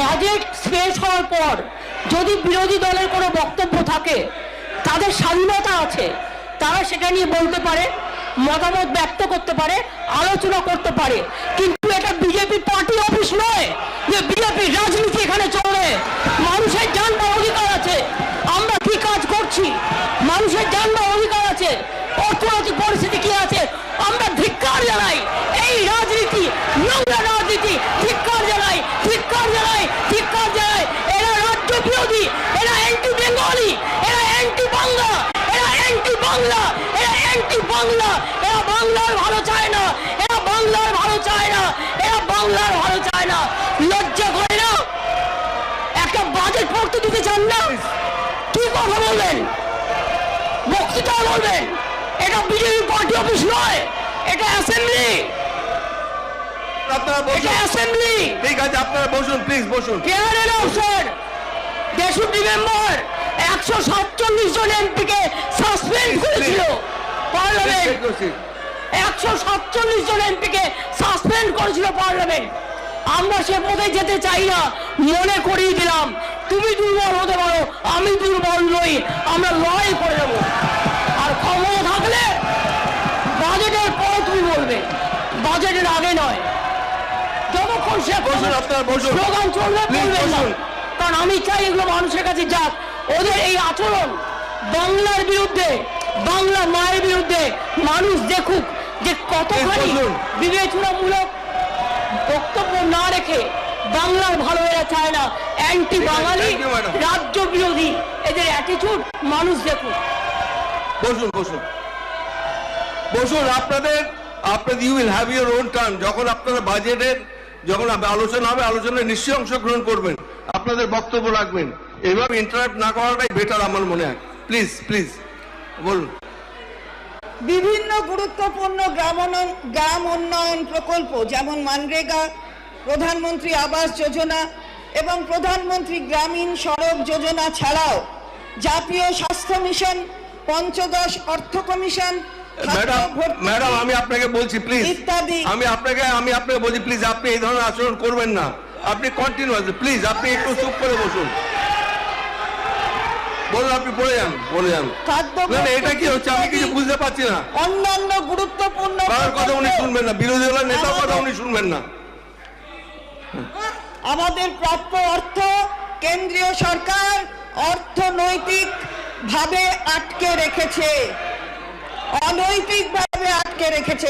Budget শেষ হওয়ার পর যদি বিরোধী দলের কোনো বক্তব্য থাকে, তাদের স্বাধীনতা আছে, তারা সেটা নিয়ে বলতে পারে, মতামত ব্যক্ত করতে পারে, আলোচনা করতে পারে। কিন্তু এটা বিজেপি পার্টি অফিস নয় যে বিজেপি রাজনীতি এখানে চলে মানুষের জানবার অধিকার আছে আমরা কি কাজ করছি মানুষের জানবার অধিকার আছে অর্থনৈতিক পরিস্থিতি কি আছে আমরা ধিক্কার জানাই এই রাজনীতি নোংরা রাজনীতি ধিক্কার জানাই ধিক্কার জানাই ধিক্কার জানাই এরা রাজ্য বিরোধী এরা অ্যান্টি বেঙ্গলি এরা অ্যান্টি বাংলা এরা অ্যান্টি বাংলা এরা অ্যান্টি বাংলা এরা বাংলার ভালো চায় না এরা বাংলার ভালো চায় না এরা বাংলার ভালো চায় না। লজ্জা করে না? একটা বাজেট পড়তে দিতে চান না? কি কথা বলবেন? বক্তৃতা বলবেন? এটা বিজেপি পার্টি অফিস নয় এটা অ্যাসেম্বলি আপনারা এটা বসুন অ্যাসেম্বলি ঠিক আছে আপনারা বসুন প্লিজ বসুন। কেয়ারের অফিসার তেষট্টি মেম্বার একশো সাতচল্লিশ জন এমপিকে পার্লামেন্ট Take একশো সাতচল্লিশ জন এমপিকে সাসপেন্ড করেছিল পার্লামেন্ট আমরা সে পথে যেতে চাই না মনে করিয়ে দিলাম। তুমি দুর্বল হতে পারো আমি দুর্বল নই আমরা লড়াই করে নেব। আর ক্ষমতা থাকলে বাজেটের পর তুমি বলবে বাজেটের আগে নয়। যতক্ষণ সে স্লোগান চলবে বলবেন না। কারণ আমি চাই এগুলো মানুষের কাছে যাক। ওদের এই আচরণ বাংলার বিরুদ্ধে বাংলা মায়ের বিরুদ্ধে মানুষ দেখুক যে কতখানি বিবেচনামূলক বক্তব্য না রেখে বাংলার ভালো এরা চায় না। অ্যান্টি বাঙালি. রাজ্য বিরোধী এদের অ্যাটিচিউড মানুষ দেখুক। বসুন বসুন। বসুন আপনাদের আপনাদের you will have your own turn যখন আপনারা বাজেটের যখন আলোচনা হবে আলোচনায় নিশ্চয়ই অংশগ্রহণ করবেন। আপনাদের বক্তব্য রাখবেন। এভাবে ইন্টারাপ্ট না করাটাই বেটার আমার মনে হয়। প্লিজ প্লিজ বলুন। বিভিন্ন গুরুত্বপূর্ণ গ্রাম উন্নয়ন প্রকল্প যেমন মানরেগা প্রধানমন্ত্রী আবাস যোজনা এবং প্রধানমন্ত্রী গ্রামীণ সড়ক যোজনা ছাড়াও জাতীয় স্বাস্থ্য মিশন পঞ্চদশ অর্থ কমিশন ম্যাডাম ম্যাডাম আমি আপনাকে বলছি প্লিজ ইত্যাদি। আমি আপনাকে আমি আপনাকে বলছি প্লিজ আপনি এই ধরনের আচরণ করবেন না। আপনি কন্টিনিউ প্লিজ আপনি একটু চুপ করে বসুন। বলুন আপনি পড়ে যান বলে যান। খাদ্য না না এটা কি হচ্ছে? আমি কিছু বুঝতে পারছি না। অন্যান্য গুরুত্বপূর্ণ কারোর কথা উনি শুনবেন না। বিরোধী দলের নেতার কথা উনি শুনবেন না। আমাদের প্রাপ্য অর্থ কেন্দ্রীয় সরকার অর্থনৈতিক ভাবে আটকে রেখেছে। অনৈতিক ভাবে আটকে রেখেছে।